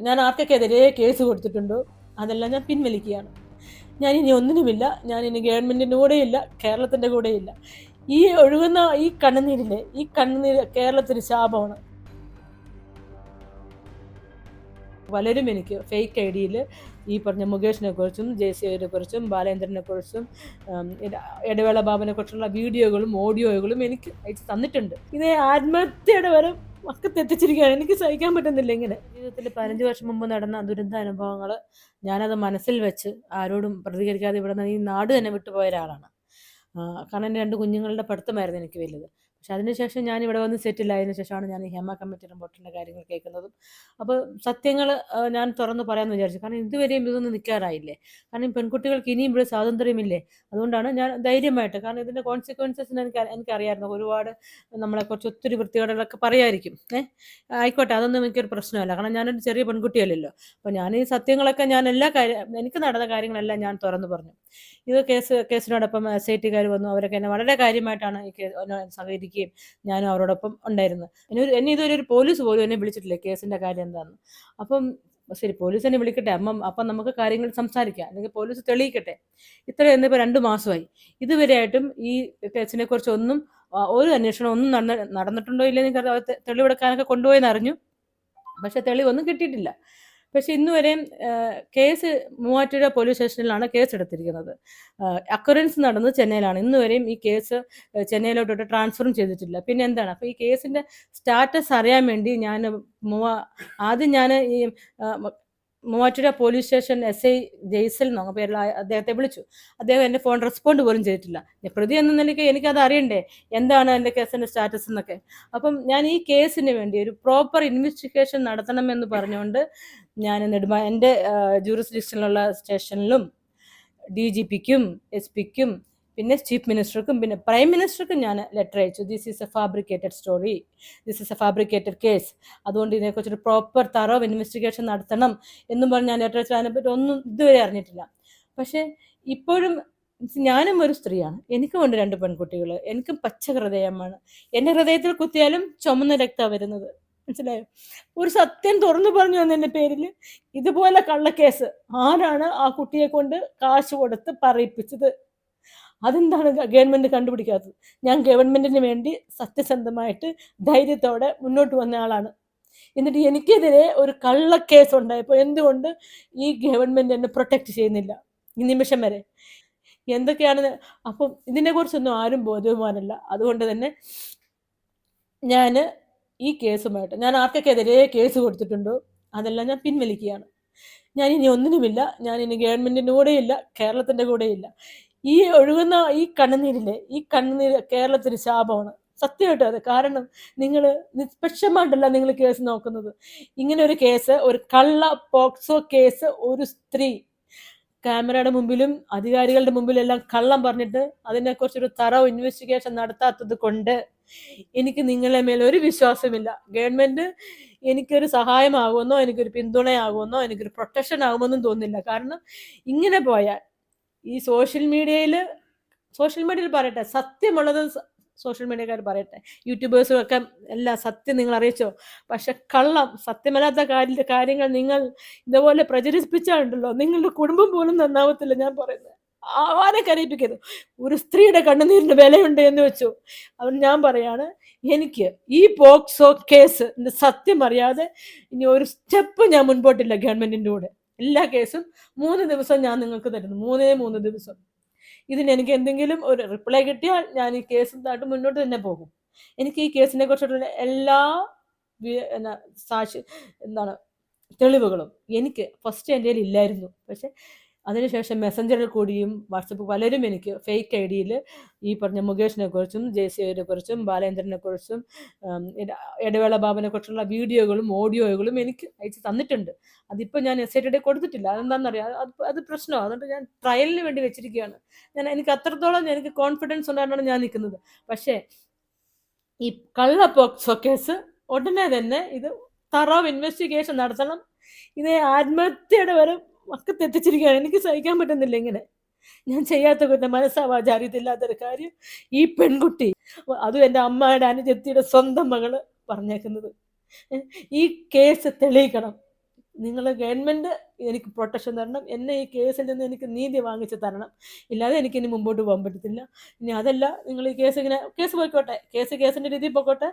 ഞാൻ ആർക്കൊക്കെതിരെ കേസ് കൊടുത്തിട്ടുണ്ടോ? അതെല്ലാം ഞാൻ പിൻവലിക്കുകയാണ്. ഞാൻ ഇനി ഒന്നിനുമില്ല. ഞാൻ ഇനി ഗവൺമെന്റിന്റെ കൂടെയില്ല കേരളത്തിന്റെ കൂടെയില്ല. ഈ ഒഴുകുന്ന ഈ കണ്ണുനീരിലെ ഈ കണ്ണുനീര് കേരളത്തിന് ശാപമാണ്. പലരും എനിക്ക് ഫേക്ക് ഐ ഡിയിൽ ഈ പറഞ്ഞ മുകേഷിനെ കുറിച്ചും ജയസേവിനെ കുറിച്ചും ബാലേന്ദ്രനെ കുറിച്ചും ഇടവേള ബാബനെ കുറിച്ചുള്ള വീഡിയോകളും ഓഡിയോകളും എനിക്ക് അയച്ച് തന്നിട്ടുണ്ട്. ഇത് ആത്മഹത്യയുടെ വരെ മക്കത്ത് എനിക്ക് സഹിക്കാൻ പറ്റുന്നില്ല ഇങ്ങനെ. ജീവിതത്തിൽ പതിനഞ്ച് വർഷം മുമ്പ് നടന്ന ദുരന്ത അനുഭവങ്ങൾ ഞാനത് മനസ്സിൽ വെച്ച് ആരോടും പ്രതികരിക്കാതെ ഇവിടെ നിന്ന് ഈ നാട് തന്നെ വിട്ടുപോയ ഒരാളാണ്. കാരണം എന്റെ രണ്ട് കുഞ്ഞുങ്ങളുടെ പഠിത്തമായിരുന്നു എനിക്ക് വലുത്. പക്ഷെ അതിനുശേഷം ഞാൻ ഇവിടെ വന്ന് സെറ്റിൽ ആയതിനു ശേഷമാണ് ഞാൻ ഈ ഹേമ കമ്മിറ്റി റിപ്പോർട്ടിന്റെ കാര്യങ്ങൾ കേൾക്കുന്നതും. അപ്പോൾ സത്യങ്ങൾ ഞാൻ തുറന്ന് പറയാമെന്ന് വിചാരിച്ചു. കാരണം ഇതുവരെയും ഇതൊന്നും നിൽക്കാറായില്ലേ? കാരണം പെൺകുട്ടികൾക്ക് ഇനിയും ഇവിടെ സ്വാതന്ത്ര്യമില്ലേ? അതുകൊണ്ടാണ് ഞാൻ ധൈര്യമായിട്ട്. കാരണം ഇതിന്റെ കോൺസിക്വൻസസിന് എനിക്ക് എനിക്കറിയായിരുന്നു ഒരുപാട് നമ്മളെ കുറച്ച് ഒത്തിരി വൃത്തികേടുകളൊക്കെ പറയായിരിക്കും. ഏഹ് ആയിക്കോട്ടെ അതൊന്നും എനിക്കൊരു പ്രശ്നമല്ല. കാരണം ഞാനൊരു ചെറിയ പെൺകുട്ടിയല്ലല്ലോ. അപ്പോൾ ഞാൻ ഈ സത്യങ്ങളൊക്കെ ഞാൻ എല്ലാ കാര്യം എനിക്ക് നടന്ന കാര്യങ്ങളെല്ലാം ഞാൻ തുറന്നു പറഞ്ഞു. ഇത് കേസ് കേസിനോടൊപ്പം എസ് ഐ ടിക്കാർ വന്നു. അവരൊക്കെ എന്നെ വളരെ കാര്യമായിട്ടാണ് ഈ കേസ് എന്നോട് സഹകരിക്കുകയും ഞാനും അവരോടൊപ്പം ഉണ്ടായിരുന്നു. എന്നെ ഒരു എന്നെ ഇതുവരെ ഒരു പോലീസ് പോലും എന്നെ വിളിച്ചിട്ടില്ല. കേസിന്റെ കാര്യം എന്താണെന്ന് അപ്പം ശരി പോലീസ് എന്നെ വിളിക്കട്ടെ. അമ്മ അപ്പം നമുക്ക് കാര്യങ്ങൾ സംസാരിക്കാം. അല്ലെങ്കിൽ പോലീസ് തെളിയിക്കട്ടെ. ഇത്ര എന്നിപ്പോൾ രണ്ട് മാസമായി. ഇതുവരെയായിട്ടും ഈ കേസിനെ കുറിച്ച് ഒന്നും ഒരു അന്വേഷണം ഒന്നും നടന്ന നടന്നിട്ടുണ്ടോ ഇല്ലെന്ന് തെളിവെടുക്കാനൊക്കെ കൊണ്ടുപോയെന്ന് അറിഞ്ഞു. പക്ഷെ തെളിവൊന്നും കിട്ടിയിട്ടില്ല. പക്ഷെ ഇന്ന് വരെയും കേസ് മൂവാറ്റുപുഴ പോലീസ് സ്റ്റേഷനിലാണ് കേസ് എടുത്തിരിക്കുന്നത് അക്കറൻസ് നടന്നത് ചെന്നൈയിലാണ്. ഇന്ന് വരെയും ഈ കേസ് ചെന്നൈയിലോട്ടോട്ട് ട്രാൻസ്ഫറും ചെയ്തിട്ടില്ല. പിന്നെ എന്താണ്? അപ്പോൾ ഈ കേസിന്റെ സ്റ്റാറ്റസ് അറിയാൻ വേണ്ടി ഞാൻ മൂവാ ആദ്യം ഞാൻ ഈ Muvattupuzha police station S I Jaisal എന്നോ പേരിൽ അദ്ദേഹത്തെ വിളിച്ചു. അദ്ദേഹം എന്റെ ഫോൺ റെസ്പോണ്ട് പോലും ചെയ്തിട്ടില്ല. പ്രതി എന്ന നിലയ്ക്ക് എനിക്കത് അറിയണ്ടേ? എന്താണ് എന്റെ കേസിന്റെ സ്റ്റാറ്റസ് എന്നൊക്കെ. അപ്പം ഞാൻ ഈ കേസിന് വേണ്ടി ഒരു പ്രോപ്പർ ഇൻവെസ്റ്റിഗേഷൻ നടത്തണമെന്ന് പറഞ്ഞുകൊണ്ട് ഞാൻ നെടുമ എന്റെ ജൂറിസ്ഡിക്ഷനിലുള്ള സ്റ്റേഷനിലും ഡി ജി പിക്കും എസ് പിക്കും പിന്നെ ചീഫ് മിനിസ്റ്റർക്കും പിന്നെ പ്രൈം മിനിസ്റ്റർക്കും ഞാൻ ലെറ്റർ അയച്ചു. This is a fabricated story this is a fabricated case അതുകൊണ്ട് ഇതിനെക്കുറിച്ചൊരു പ്രോപ്പർ തറോ ഇൻവെസ്റ്റിഗേഷൻ നടത്തണം എന്നും പറഞ്ഞ് ഞാൻ ലെറ്റർ അയച്ചു. അതിനെപ്പറ്റി ഒന്നും ഇതുവരെ അറിഞ്ഞിട്ടില്ല. പക്ഷേ ഇപ്പോഴും ഞാനും ഒരു സ്ത്രീയാണ്. എനിക്കും ഉണ്ട് രണ്ട് പെൺകുട്ടികൾ എനിക്കും പച്ച ഹൃദയമാണ് എന്റെ ഹൃദയത്തിൽ കുത്തിയാലും ചുമന്ന രക്തമാണ് വരുന്നത്. മനസ്സിലായോ? ഒരു സത്യം തുറന്നു പറഞ്ഞു എന്നതിന്റെ പേരിൽ ഇതുപോലെ കള്ളക്കേസ്. ആരാണ് ആ കുട്ടിയെ കൊണ്ട് കാശ് കൊടുത്ത് പറയിപ്പിച്ചത്? അതെന്താണ് ഗവൺമെന്റ് കണ്ടുപിടിക്കാത്തത്? ഞാൻ ഗവൺമെന്റിന് വേണ്ടി സത്യസന്ധമായിട്ട് ധൈര്യത്തോടെ മുന്നോട്ട് വന്ന ആളാണ്. എന്നിട്ട് എനിക്കെതിരെ ഒരു കള്ളക്കേസ് ഉണ്ടായപ്പോൾ എന്തുകൊണ്ട് ഈ ഗവൺമെന്റ് എന്നെ പ്രൊട്ടക്റ്റ് ചെയ്യുന്നില്ല? ഈ നിമിഷം വരെ. എന്തൊക്കെയാണ്? അപ്പം ഇതിനെക്കുറിച്ചൊന്നും ആരും ബോധവാനല്ല അതുകൊണ്ട് തന്നെ ഞാൻ ഈ കേസുമായിട്ട് ഞാൻ ആർക്കൊക്കെതിരെ കേസ് കൊടുത്തിട്ടുണ്ടോ അതെല്ലാം ഞാൻ പിൻവലിക്കുകയാണ്. ഞാൻ ഇനി ഒന്നിനുമില്ല ഞാൻ ഇനി ഗവൺമെന്റിന്റെ കൂടെയില്ല കേരളത്തിന്റെ കൂടെയില്ല. ഈ ഒഴുകുന്ന ഈ കണ്ണുനീരിലെ ഈ കണ്ണുനീര് കേരളത്തിന് ശാപമാണ്. സത്യമായിട്ട് അത്. കാരണം നിങ്ങൾ നിഷ്പക്ഷമായിട്ടല്ല നിങ്ങൾ കേസ് നോക്കുന്നത്. ഇങ്ങനെ ഒരു കേസ് ഒരു കള്ള പോക്സോ കേസ് ഒരു സ്ത്രീ ക്യാമറയുടെ മുമ്പിലും അധികാരികളുടെ മുമ്പിലും എല്ലാം കള്ളം പറഞ്ഞിട്ട് അതിനെക്കുറിച്ചൊരു തറവ് ഇൻവെസ്റ്റിഗേഷൻ നടത്താത്തത് കൊണ്ട് എനിക്ക് നിങ്ങളെ മേലെ ഒരു വിശ്വാസമില്ല. ഗവൺമെന്റ് എനിക്കൊരു സഹായമാകുമെന്നോ എനിക്കൊരു പിന്തുണയാകുമെന്നോ എനിക്കൊരു പ്രൊട്ടക്ഷൻ ആകുമെന്നും തോന്നുന്നില്ല. കാരണം ഇങ്ങനെ പോയാൽ ഈ സോഷ്യൽ മീഡിയയിൽ സോഷ്യൽ മീഡിയയിൽ പറയട്ടെ സത്യമുള്ളത് സോഷ്യൽ മീഡിയക്കാർ പറയട്ടെ. യൂട്യൂബേഴ്സും ഒക്കെ എല്ലാ സത്യം നിങ്ങൾ അറിയിച്ചോ? പക്ഷെ കള്ളം സത്യമല്ലാത്ത കാര്യ കാര്യങ്ങൾ നിങ്ങൾ ഇതുപോലെ പ്രചരിപ്പിച്ചാണ്ടല്ലോ നിങ്ങളുടെ കുടുംബം പോലും നന്നാവത്തില്ല ഞാൻ പറയുന്നത്. ആരെ കരയിപ്പിക്കരുത്. ഒരു സ്ത്രീയുടെ കണ്ണുനീരിന് വിലയുണ്ട് എന്ന് വെച്ചു. അതുകൊണ്ട് ഞാൻ പറയാണ് എനിക്ക് ഈ പോക്സോ കേസ് സത്യം അറിയാതെ ഇനി ഒരു സ്റ്റെപ്പ് ഞാൻ മുൻപോട്ടില്ല ഗവൺമെന്റിന്റെ കൂടെ. എല്ലാ കേസും മൂന്ന് ദിവസം ഞാൻ നിങ്ങൾക്ക് തരുന്നു. മൂന്നേ മൂന്ന് ദിവസം. ഇതിന് എനിക്ക് എന്തെങ്കിലും ഒരു റിപ്ലൈ കിട്ടിയാൽ ഞാൻ ഈ കേസ് താട്ട് മുന്നോട്ട് തന്നെ പോകും. എനിക്ക് ഈ കേസിനെ കുറിച്ചിട്ടുള്ള എല്ലാ സാക്ഷി എന്താണ് തെളിവുകളും എനിക്ക് ഫസ്റ്റ് എന്റെ ഇല്ലായിരുന്നു. പക്ഷെ അതിനുശേഷം മെസ്സഞ്ചറിൽ കൂടിയും വാട്സപ്പ് പലരും എനിക്ക് ഫേക്ക് ഐ ഡിയിൽ ഈ പറഞ്ഞ മുകേഷിനെ കുറിച്ചും ജയസേവിനെ കുറിച്ചും ബാലേന്ദ്രനെ കുറിച്ചും ഇടവേള ബാബനെ കുറിച്ചുള്ള വീഡിയോകളും ഓഡിയോകളും എനിക്ക് അയച്ച് തന്നിട്ടുണ്ട്. അതിപ്പോൾ ഞാൻ എസ് ഐ ടി കൊടുത്തിട്ടില്ല. അതെന്താണെന്നറിയാം അത് അത് പ്രശ്നമാണ് അതുകൊണ്ട് ഞാൻ ട്രയലിന് വേണ്ടി വെച്ചിരിക്കുകയാണ്. ഞാൻ എനിക്ക് അത്രത്തോളം എനിക്ക് കോൺഫിഡൻസ് ഉണ്ടായിട്ടാണ് ഞാൻ നിൽക്കുന്നത്. പക്ഷേ ഈ കള്ള കേസ് ഉടനെ തന്നെ ഇത് തറവ് ഇൻവെസ്റ്റിഗേഷൻ നടത്തണം. ഇത് ആത്മഹത്യയുടെ വരെ മക്കത്ത് എത്തിച്ചിരിക്കുകയാണ് എനിക്ക് സഹിക്കാൻ പറ്റുന്നില്ല ഇങ്ങനെ. ഞാൻ ചെയ്യാത്ത കുറ്റം മനസ്സാവാചാര്യത്തില്ലാത്തൊരു കാര്യം. ഈ പെൺകുട്ടി അതും എന്റെ അമ്മയുടെ അനുജത്തിയുടെ സ്വന്തം മകൾ പറഞ്ഞേക്കുന്നത്. ഈ കേസ് തെളിയിക്കണം. നിങ്ങൾ ഗവൺമെന്റ് എനിക്ക് പ്രൊട്ടക്ഷൻ തരണം. എന്നെ ഈ കേസിൽ നിന്ന് എനിക്ക് നീതി വാങ്ങിച്ച് തരണം. ഇല്ലാതെ എനിക്ക് ഇനി മുമ്പോട്ട് പോകാൻ പറ്റത്തില്ല. ഇനി അതല്ല നിങ്ങൾ ഈ കേസ് ഇങ്ങനെ കേസ് പോയിക്കോട്ടെ. കേസ് കേസിന്റെ രീതിയിൽ പോയിക്കോട്ടെ.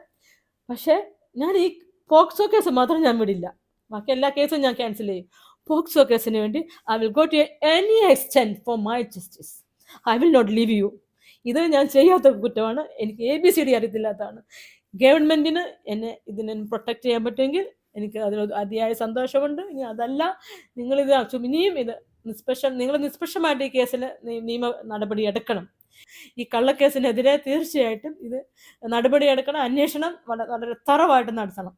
പക്ഷേ ഞാൻ ഈ പോക്സോ കേസ് മാത്രം ഞാൻ വിടില്ല. ബാക്കി എല്ലാ കേസും ഞാൻ ക്യാൻസൽ ചെയ്യും. പോക്സോ കേസിന് വേണ്ടി I will go to any extent for my justice I will not leave you ഇത് ഞാൻ ചെയ്യാത്ത കുറ്റമാണ്. എനിക്ക് എ ബി സി ഡി അറിയത്തില്ലാത്തതാണ്. ഗവൺമെന്റിന് എന്നെ ഇതിനെ പ്രൊട്ടക്റ്റ് ചെയ്യാൻ പറ്റുമെങ്കിൽ എനിക്ക് അതിൽ അതിയായ സന്തോഷമുണ്ട്. ഇനി അതല്ല നിങ്ങളിത് ഇനിയും ഇത് നിഷ്പക്ഷം നിങ്ങൾ നിഷ്പക്ഷമായിട്ട് ഈ കേസിൽ നിയമ നടപടി എടുക്കണം. ഈ കള്ളക്കേസിനെതിരെ തീർച്ചയായിട്ടും ഇത് നടപടി എടുക്കണം അന്വേഷണം വളരെ വളരെ തറവായിട്ട് നടത്തണം.